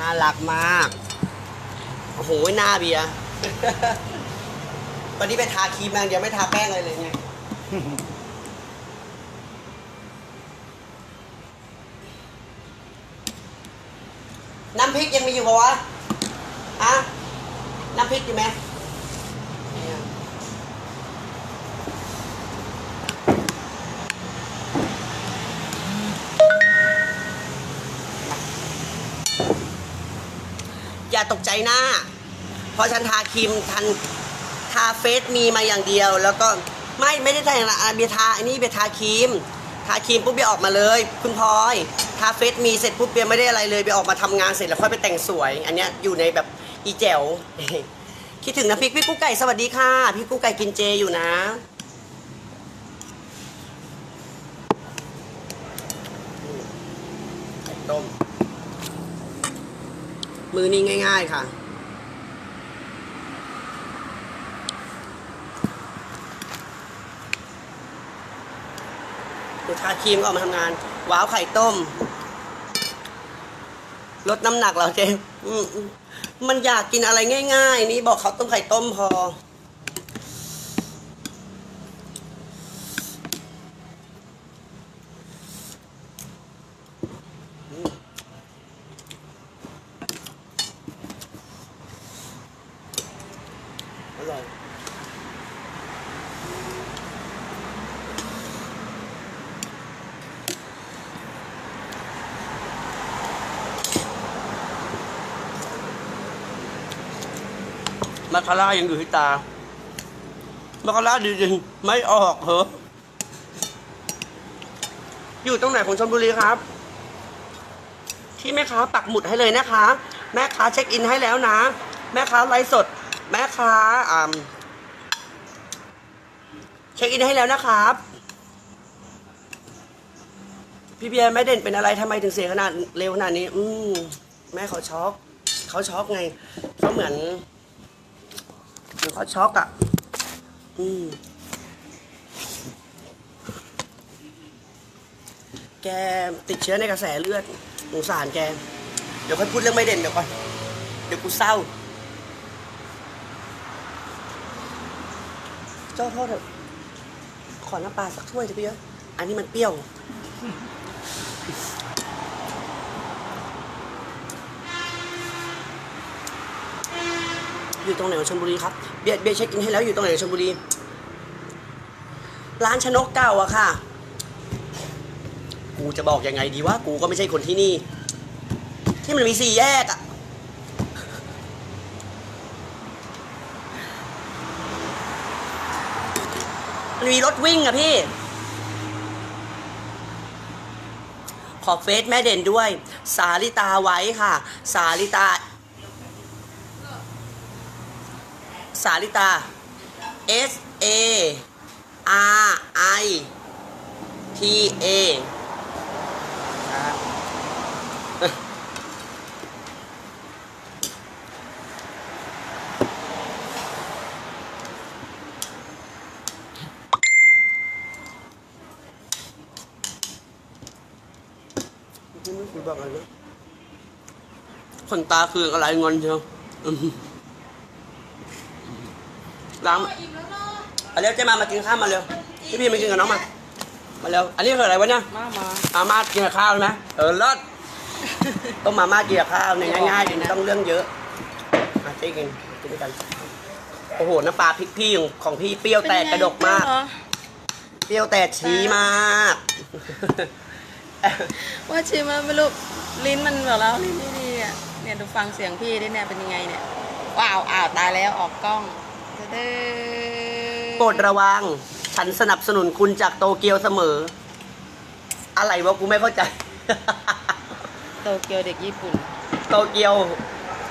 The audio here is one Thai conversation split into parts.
น่ารักมาก โอ้โห หน้าเบียร์วันนี้ไปทาครีมมาอย่างเดียวไม่ทาแป้งอะไรเลยไงน้ำพริกยังมีอยู่ปะวะอะน้ำพริกอยู่ไหมเนี่ยอย่า ตกใจหน้า เพราะฉันทาครีมทันทาเฟสมีมาอย่างเดียว แล้วก็ไม่ไม่ได้ทาอย่างละเบียทาอันนี้เบียทาครีมทาครีมปุ๊บเบียออกมาเลย คุณพลอยทาเฟสมีเสร็จปุ๊บเบียไม่ได้อะไรเลยเบียออกมาทำงานเสร็จแล้วค่อยไปแต่งสวย อันเนี้ยอยู่ในแบบอีแจ๋วคิดถึงนะพี่พี่กุ๊กไก่สวัสดีค่ะ พี่กุ๊กไก่กินเจอยู่นะ ไข่ต้ม มือนี้ง่าย ๆ ค่ะดี๋ยวทาครีมก็ออกมาทำงาน ว้าวไข่ต้ม ลดน้ำหนักเหราเจมมันอยากกินอะไรง่าย ๆ นี่บอกเขาต้มไข่ต้มพอร่อย มาคาร่ายังอยู่ที่ตา มาคาร่าดีจริงไม่ออกเหรออยู่ตรงไหนของชลบุรีครับ ที่แม่ค้าปักหมุดให้เลยนะคะ แม่ค้าเช็คอินให้แล้วนะ แม่ค้าไลฟ์สด แม่ค้าอ่าเช็คอินให้แล้วนะครับ พี่เบียร์แม่เด่นเป็นอะไรทำไมถึงเสียขนาดเร็วขนาดนี้ อืมแม่เขาช็อกเขาช็อกไงเขาเหมือน เหมือเขาช็อกอะ อืม แกติดเชื้อในกระแสเลือดสงสารแก เดี๋ยวค่อยพูดเรื่องไม่เด่นเดี๋ยวก่อน เดี๋ยวกูเศร้า เจ้าโทษเถอะ ขอน้ำปลาสักถ้วยเถอะพี่เยอะ อันนี้มันเปรี้ยว อยู่ตรงไหนของชลบุรีครับเบียร์เบียร์เช็คอินให้แล้วอยู่ตรงไหนของชลบุรี ร้านชนกเก่าอะค่ะ กูจะบอกยังไงดีว่า กูก็ไม่ใช่คนที่นี่ ที่มันมีสี่แยกอะมันมีรถวิ่งอะพี่ ขอเฟซแม่เด่นด้วย สาลิตาไว้ค่ะ สาลิตา สาลิตา S A R I T A พี่ไม่คุยบอกอะไรนะคนตาคืออะไรงอนเชียวอืม ล้างเอาเร็วเจ๊มามากินข้าวมาเร็วพี่พี่มากินกับน้องมา มาเร็ว อันนี้คืออะไรวะเนี่ย มามามาม่ากินกับข้าวใช่ไหมเออเลิศต้มมาม่ากินกับข้าวเนี่ยง่ายๆดีไม่ต้องเรื่องเยอะมาเจ๊กินกินด้วยกัน โอ้โห น้ำปลาพริกพี่ของของพี่เปรี้ยวแตกกระดกมากเหรอเปรี้ยวแตกชี้มาก ว่าชิมแล้วไม่รู้ลิ้นมันแบบแล้วลิ้นไม่ดีอะ เนี่ยดูฟังเสียงพี่ดิเนี่ยเป็นยังไงเนี่ย ว้าวอ้าวตายแล้วออกกล้องเด้อ โปรดระวัง ฉันสนับสนุนคุณจากโตเกียวเสมอ อะไรวะกูไม่เข้าใจ โตเกียวเด็กญี่ปุ่น โตเกียว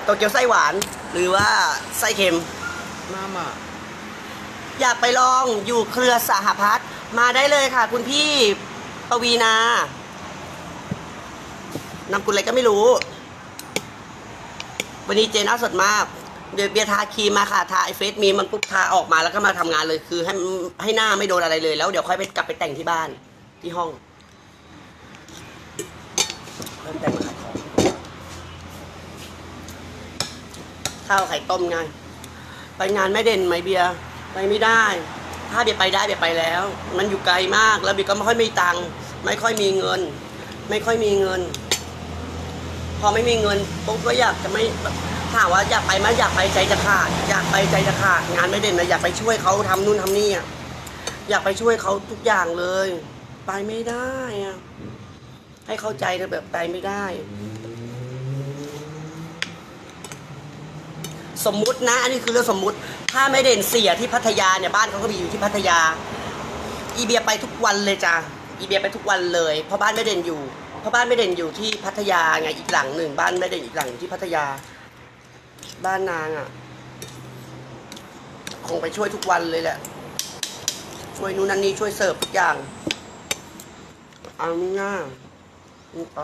โตเกียวไส้หวาน หรือว่าไส้เค็ม มามาอยากไปลองอยู่เครือสหพัฒน์มาได้เลยค่ะ คุณพี่ปวีนานำกุลอะไรก็ไม่รู้ วันนี้เจน่าสดมาก เดี๋ยวเบียร์ทาครีมมาค่ะทาไอเฟสมีมันปุ๊บทาออกมาแล้วก็มาทำงานเลยคือให้ให้หน้าไม่โดนอะไรเลยแล้วเดี๋ยวค่อยไปกลับไปแต่งที่บ้านที่ห้องเริ่มแต่งมาขายของข้าวไข่ต้มไงไปงานแม่เด่นไหมเบียร์ไปไม่ได้ ถ้าเบียร์ไปได้เบียร์ไปแล้ว มันอยู่ไกลมากแล้วเบียร์ก็ไม่ค่อยมีตังค์ไม่ค่อยมีเงิน ไม่ค่อยมีเงิน พอไม่มีเงินปุ๊บก็อยากจะไม่ ถามว่าอยากไปไหมอยากไปใจจะขาดอยากไปใจจะขาดงานไม่เด่นนะอยากไปช่วยเขาทำนู่นทำนี่อะอยากไปช่วยเขาทุกอย่างเลย ไปไม่ได้อะให้เข้าใจนะแบบไปไม่ได้ สมมุตินะ อันนี้คือเรื่องสมมุติ ถ้าไม่เด่นเสียที่พัทยาเนี่ยบ้านเขาก็มีอยู่ที่พัทยา อีเบียไปทุกวันเลยจ้ะอีเบียไปทุกวันเลย เพราะบ้านไม่เด่นอยู่เพราะบ้านไม่เด่นอยู่ที่พัทยาไงอีกหลังหนึ่งบ้านไม่เด่นอีกหลังอยู่ที่พัทยา บ้านนางอะ คงไปช่วยทุกวันเลยแหละ ช่วยนู่นนั่นนี่ช่วยเสิร์ฟทุกอย่างเอาง่ายๆนี่ไป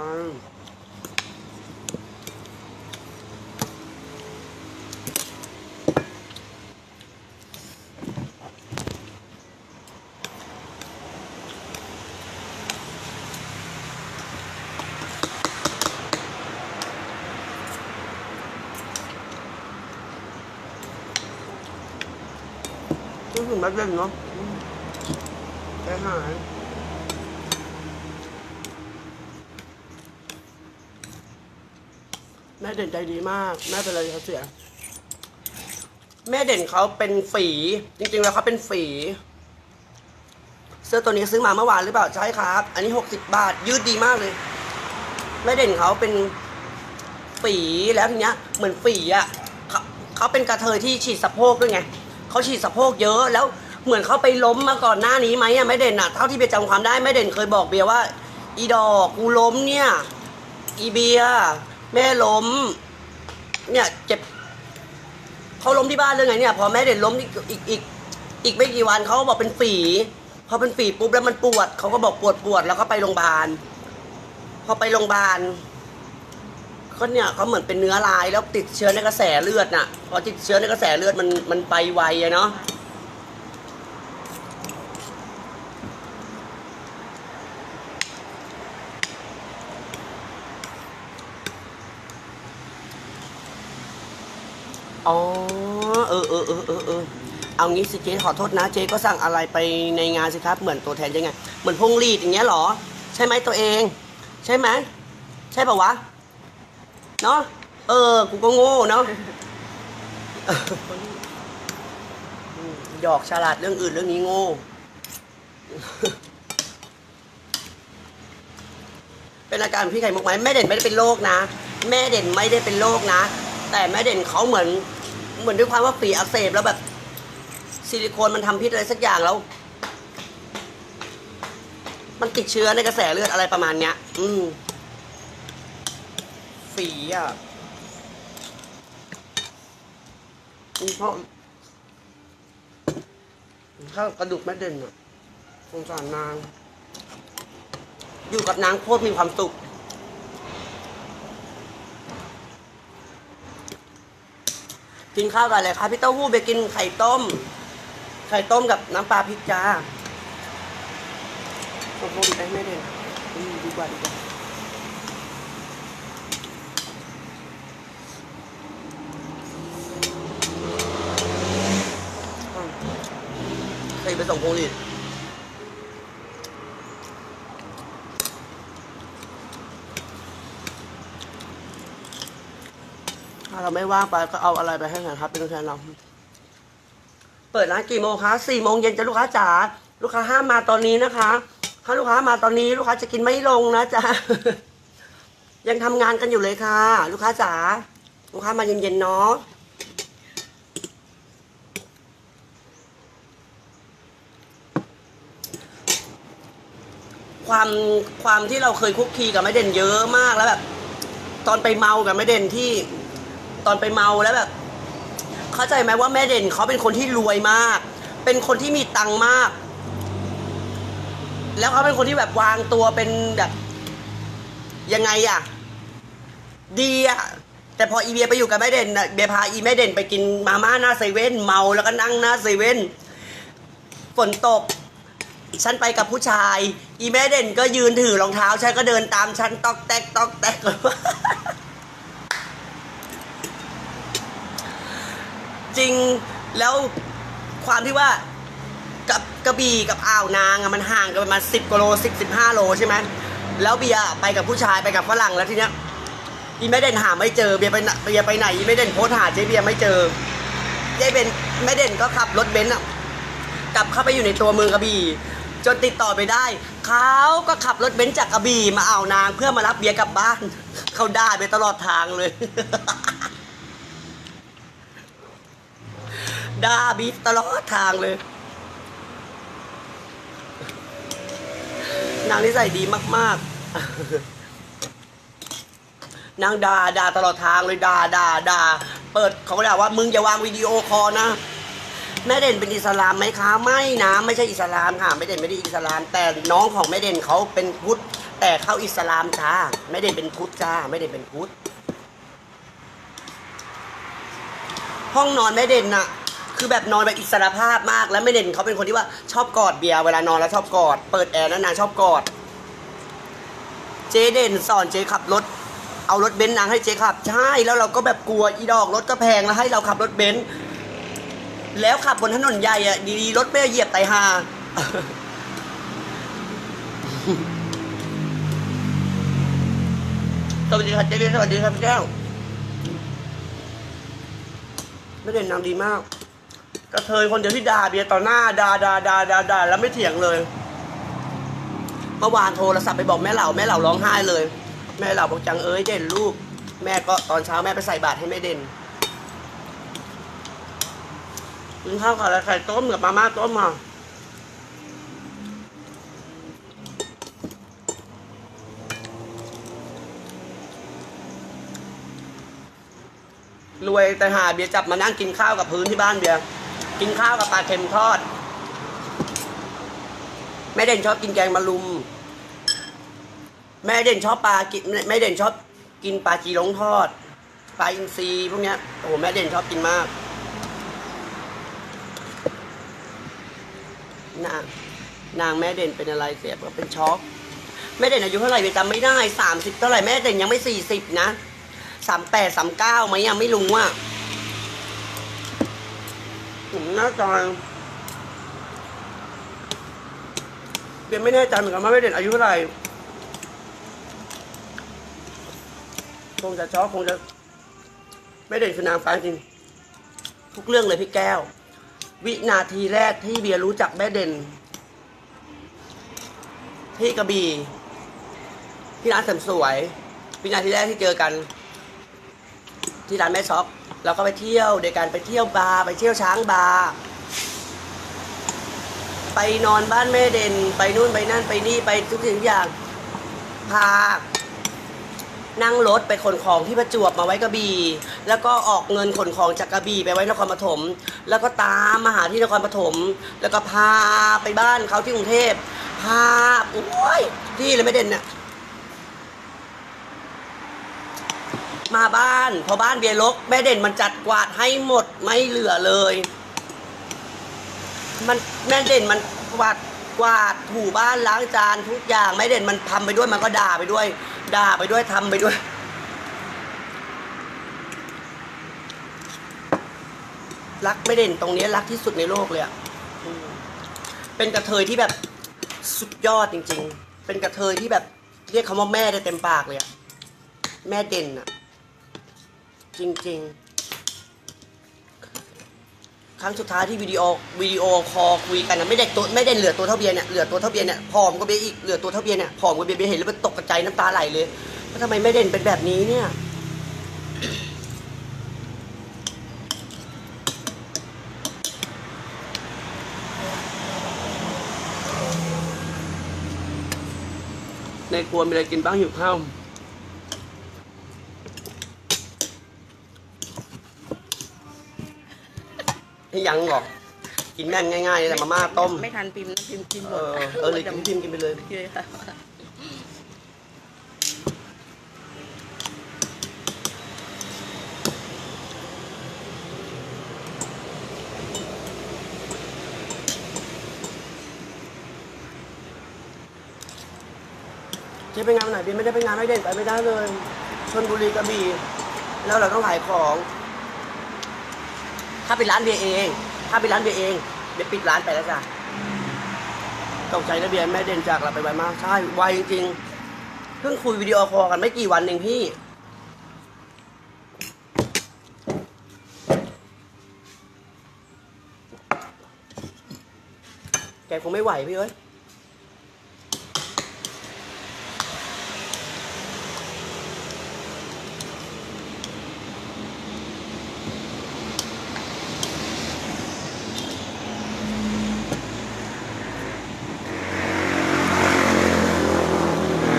รู้สึกไม่เล่นเนาะใจหายแม่เด่นใจดีมากแม่เป็นอะไรเขาเสีย แม่เด่นเขาเป็นฝี จริงๆแล้วเขาเป็นฝีเสื้อตัวนี้ซื้อมาเมื่อวานหรือเปล่าใช่ครับ อันนี้หกสิบบาท ยืดดีมากเลย แม่เด่นเขาเป็นฝีแล้วทีเนี้ยเหมือนฝีอะเขาเขาเป็นกระเทยที่ฉีดสะโพกด้วยไง เขาฉีดสะโพกเยอะแล้วเหมือนเขาไปล้มมาก่อนหน้านี้ไหมอะแม่เด่นอะเท่าที่เบียร์จำความได้แม่เด่นเคยบอกเบียร์ว่า อีดอกกูล้มเนี่ย อีเบียร์แม่ล้ม เนี่ยเจ็บเขาล้มที่บ้านเรื่องไงเนี่ยพอแม่เด่นล้มอีกอีกอีกอีกไม่กี่วันเขาก็บอกเป็นฝีพอเป็นฝีปุ๊บแล้วมันปวดเขาก็บอกปวดปวดแล้วก็ไปโรงพยาบาลพอไปโรงพยาบาล เขาเนี่ยเขาเหมือนเป็นเนื้อลายแล้วติดเชื้อในกระแสเลือดน่ะพอติดเชื้อในกระแสเลือดมันมันไปไวอะเนาะอ๋อเออเออเออเออเออเอางี้สิเจ๊ขอโทษนะเจ๊ก็สั่งอะไรไปในงานสิครับ เหมือนตัวแทนยังไง เหมือนพวงหลีดอย่างเงี้ยเหรอ ใช่ไหมตัวเอง ใช่ไหมใช่ป่าวะ เนาะเออ กูก็โง่เนาะหยอกฉลาดเรื่องอื่นเรื่องนี้โง่เป็นอาการพี่ไข่มุกไหมแม่เด่นไม่ได้เป็นโรคนะ แม่เด่นไม่ได้เป็นโรคนะ แต่แม่เด่นเขาเหมือน เหมือนด้วยความว่าฝีอักเสบแล้วแบบ ซิลิโคนมันทำพิษอะไรสักอย่างแล้ว มันติดเชื้อในกระแสเลือดอะไรประมาณเนี้ย อืม ฝีอะมเพราะถ้ากระดูกแม่เด่นอะสงสารนาง อยู่กับนางโคตรมีความสุขกินข้าวกันเลยค่ะพี่เต้าหู้ไปกินไข่ต้ม ไข่ต้มกับน้ำปลาพริกจ้าตกลงไปไม่เด่นดีกว่าดีกว่าอืมเคย ไปส่งพวงหลีดถ้าเราไม่ว่างไปก็เอาอะไรไปให้หน่อยครับ เป็นตัวแทนเรา เปิดร้านกี่โมงคะสี่โมงเย็นจะลูกค้าจ๋าลูกค้าห้ามมาตอนนี้นะคะ ถ้าลูกค้ามาตอนนี้ ลูกค้าจะกินไม่ลงนะจ๊ะยังทำงานกันอยู่เลยค่ะ ลูกค้าจ๋าลูกค้ามาเย็นๆเนาะ ความความที่เราเคยคุกคีกับแม่เด่นเยอะมากแล้วแบบ ตอนไปเมากับแม่เด่นที่ ตอนไปเมาแล้วแบบ เข้าใจไหมว่าแม่เด่นเขาเป็นคนที่รวยมาก เป็นคนที่มีตังค์มาก แล้วเขาเป็นคนที่แบบวางตัวเป็นแบบยังไงอะดีอะแต่พออีเบียไปอยู่กับแม่เด่นน่ะเบียพาอีแม่เด่นไปกินมาม่าหน้าเซเว่นเมาแล้วก็นั่งหน้าเซเว่นฝนตก ฉันไปกับผู้ชาย อีแม่เด่นก็ยืนถือรองเท้า ฉันก็เดินตามฉันตอกแตกตอกแตกจริงแล้วความที่ว่ากับกระบี่กับอ่าวนางอะมันห่างกันประมาณสิบกิโลสิบสิบห้าโลใช่ไหมแล้วเบียไปกับผู้ชายไปกับฝรั่งแล้วทีเนี้ยอีไม่เด่นหาไม่เจอเบียไปไหนเบียไปไหนอีไม่เด่นโพสหาเจ๊เบียไม่เจอเจ๊เป็นไม่เด่นก็ขับรถเบนซ์อะกลับเข้าไปอยู่ในตัวเมืองกระบี่ จนติดต่อไปได้ เขาก็ขับรถเบนซ์จากกระบี่มาอ่าวนางเพื่อมารับเบียร์กลับบ้าน เขาด่าไปตลอดทางเลย ด่าบีตลอดทางเลย นางนิสัยดีมาก ๆ นางด่าด่าตลอดทางเลยด่าด่าด่าเปิดเขาก็ด่าว่ามึงอย่าวางวิดีโอคอนะ แม่เด่นเป็นอิสลามไหมคะไม่นะไม่ใช่อิสลามค่ะแม่เด่นไม่ได้อิสลาม แต่น้องของแม่เด่นเขาเป็นพุทธแต่เข้าอิสลามจ้าแม่เด่นเป็นพุทธจ้าแม่เด่นเป็นพุทธห้องนอนแม่เด่นน่ะคือแบบนอนแบบอิสระภาพมากแล้วแม่เด่นเขาเป็นคนที่ว่าชอบกอดเบียร์เวลานอนแล้วชอบกอดเปิดแอร์นานๆชอบกอด เจเด่นสอนเจขับรถเอารถเบนซ์นางให้เจขับใช่แล้วเราก็แบบกลัวอีดอกรถก็แพงแล้วให้เราขับรถเบนซ์ แล้วขับบนถนนใหญ่อะดีๆรถไม่เหยียบไตหาสวัสดีครับเจเด่นสวัสดีครับพี่แก้วไม่เด่นนางดีมากกระเทยคนเดียวที่ด่าเบียร์ต่อหน้าด่าด่าด่าด่าด่าแล้วไม่เถียงเลยเมื่อวานโทรศัพท์ไปบอกแม่เหล่าแม่เหล่าร้องไห้เลย แม่เหล่าบอกจังเอ้ยเด่นลูก แม่ก็ตอนเช้าแม่ไปใส่บาตรให้แม่เด่น กินข้าวกับอะไรไข่ต้มกับมาม่าต้มมารวยแต่หาเบียร์จับมานั่งกินข้าวกับพื้นที่บ้านเบียร์กินข้าวกับปลาเค็มทอดแม่เด่นชอบกินแกงมะรุม แม่เด่นชอบปลากินแม่เด่นชอบกินปลาจีหลงทอดปลาอินทรีพวกเนี้ยโอ้โหแม่เด่นชอบกินมาก นาง นางแม่เด่นเป็นอะไรเสียก็เป็นช็อกแม่เด่นอายุเท่าไหร่เบียร์จำไม่ได้สามสิบเท่าไหร่แม่เด่นยังไม่สี่สิบนะสามแปดสามเก้าไหมยังไม่รู้ว่าผมน่าจะเบียร์ไม่แน่ใจเหมือนกันว่าแม่เด่นอายุเท่าไหร่คงจะช็อกคงจะ ไม่เด่นคือนางฟ้าจริง ทุกเรื่องเลยพี่แก้ว วินาทีแรกที่เบียร์รู้จักแม่เด่น ที่กระบี่ที่ร้านเสริมสวย วินาทีแรกที่เจอกัน ที่ร้านแม่ช็อกเราก็ไปเที่ยวโดยการไปเที่ยวบาร์ไปเที่ยวช้างบาร์ไปนอนบ้านแม่เด่น ไปนู่นไปนั่นไปนี่ไปทุกสิ่งทุกอย่างพา นั่งรถไปขนของที่ประจวบมาไว้กระบี่แล้วก็ออกเงินขนของจากกระบี่ไปไว้นครปฐมแล้วก็ตามมาหาที่นครปฐมแล้วก็พาไปบ้านเขาที่กรุงเทพพาโอ้ยที่เลยไม่เด่นเนี่ยมาบ้านพอบ้านเบียร์ลกแม่เด่นมันจัดกวาดให้หมดไม่เหลือเลย มันแม่เด่นมันกวาดกวาดถูบ้านล้างจานทุกอย่างแม่เด่นมันทำไปด้วยมันก็ด่าไปด้วย ด่าไปด้วยทำไปด้วย รักไม่เด่นตรงนี้รักที่สุดในโลกเลยอะเป็นกระเทยที่แบบสุดยอดจริง ๆ เป็นกระเทยที่แบบเรียกคำว่าแม่ได้เต็มปากเลยอะแม่เด่นอะจริง ๆ ครั้งสุดท้ายที่วิดีโอวิดีโอคอลคุยกันนะไม่ได้ตัวไม่ได้เหลือตัวเท่าเบียร์เนี่ยเหลือตัวเท่าเบียร์เนี่ยผอมกว่าเบียร์อีกเหลือตัวเท่าเบียร์เนี่ยผอมกว่าเบียร์เบียร์เห็นแล้วมันตกกระจน้ำตาไหลเลยว่าทำไมไม่เด่นเป็นแบบนี้เนี่ยในครัวมีอะไรกินบ้างหิวข้าว ยังหรอกกินแม่นง่ายๆเลยแต่มาม่าต้ม ไม่ทันพิมพ์นะพิมพ์กินหมเอดอเออเลยกินพิมพ์กินไปเลยโอเคค่ะเจ๊ไปงานไหนพี่ไม่ได้ไปงานไม่เด่นไปไม่ได้เลยชนบุรีกระบี่แล้วเราต้องขายของ ถ้าเป็นร้านเบียร์เอง ถ้าเป็นร้านเบียร์เองเดี๋ยวปิดร้านไปแล้วจ้ะตกใจนะเบียร์แม่เด่นจากเราไปไวมากใช่ไวจริงๆเพิ่งคุยวิดีโอคอลกันไม่กี่วันเองพี่แกคงไม่ไหวพี่เอ้ย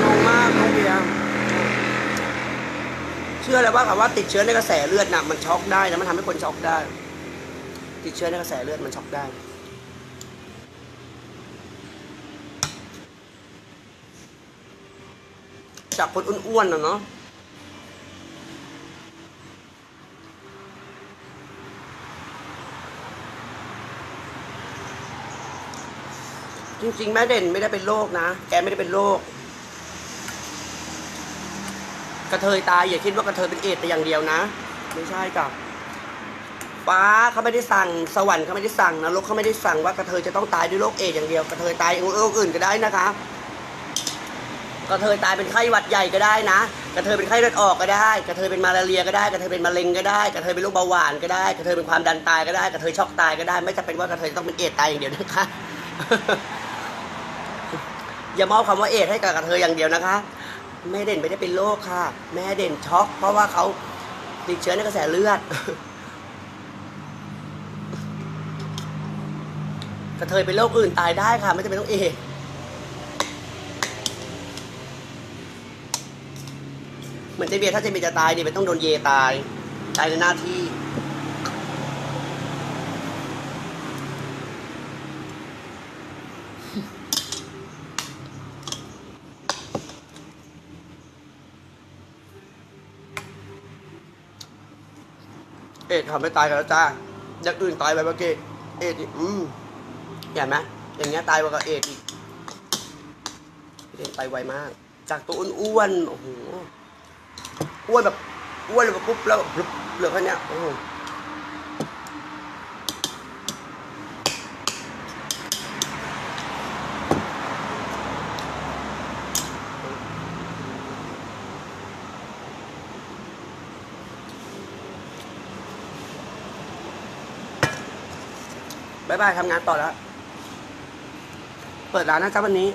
งงมากน้องเบียร์ เชื่อเลยว่าคำว่าติดเชื้อในกระแสเลือดน่ะมันช็อกได้นะมันทำให้คนช็อกได้ ติดเชื้อในกระแสเลือดมันช็อกได้ จากคนอ้วนๆนะเนาะจริงๆแม่เด่นไม่ได้เป็นโรคนะ แกไม่ได้เป็นโรค กระเทยตายอย่าคิดว่ากระเทยเป็นเอดแต่อย่างเดียวนะ ไม่ใช่กับฟ้าเขาไม่ได้สั่งสวรรค์เขาไม่ได้สั่งนรกเขาไม่ได้สั่งว่ากระเทยจะต้องตายด้วยโรคเอดอย่างเดียวกระเทยตายโรคอื่นก็ได้นะคะกระเทยตายเป็นไข้หวัดใหญ่ก็ได้นะ กระเทยเป็นไข้เลือดออกก็ได้ กระเทยเป็นมาลาเรียก็ได้ กระเทยเป็นมะเร็งก็ได้ กระเทยเป็นโรคเบาหวานก็ได้ กระเทยเป็นความดันตายก็ได้ กระเทยช็อกตายก็ได้ ไม่จำเป็นว่ากระเทยต้องเป็นเอดตายอย่างเดียวนะคะ อย่ามอบคำว่าเอดให้กับกระเทยอย่างเดียวนะคะ แม่เด่นไม่ได้เป็นโรคค่ะ แม่เด่นช็อก เพราะว่าเขาติดเชื้อในกระแสเลือด กระเทยเป็นโรคอื่นตายได้ค่ะ ไม่จำเป็นต้องเอดส์เหมือนเจเบียร์ถ้าเจเบียร์จะตายเนี่ยมันต้องโดนเยตาย ตายในหน้าที่ เอ็ดทำไม่ตายกันแล้วจ้าอย่างอื่นตายไปเมื่อกี้เอ็ดอีกอืมเห็นไหมอย่างเงี้ยตายไปกับเอ็ดอีกเอ็ดไปไวมาก จากตัวอ้วนๆโอ้โหอ้วนแบบอ้วนแบบปุ๊บแล้วแบบเหลือแค่เนี้ยโอ้โห บายบายทำงานต่อแล้ว เปิดร้านนะจ๊ะวันนี้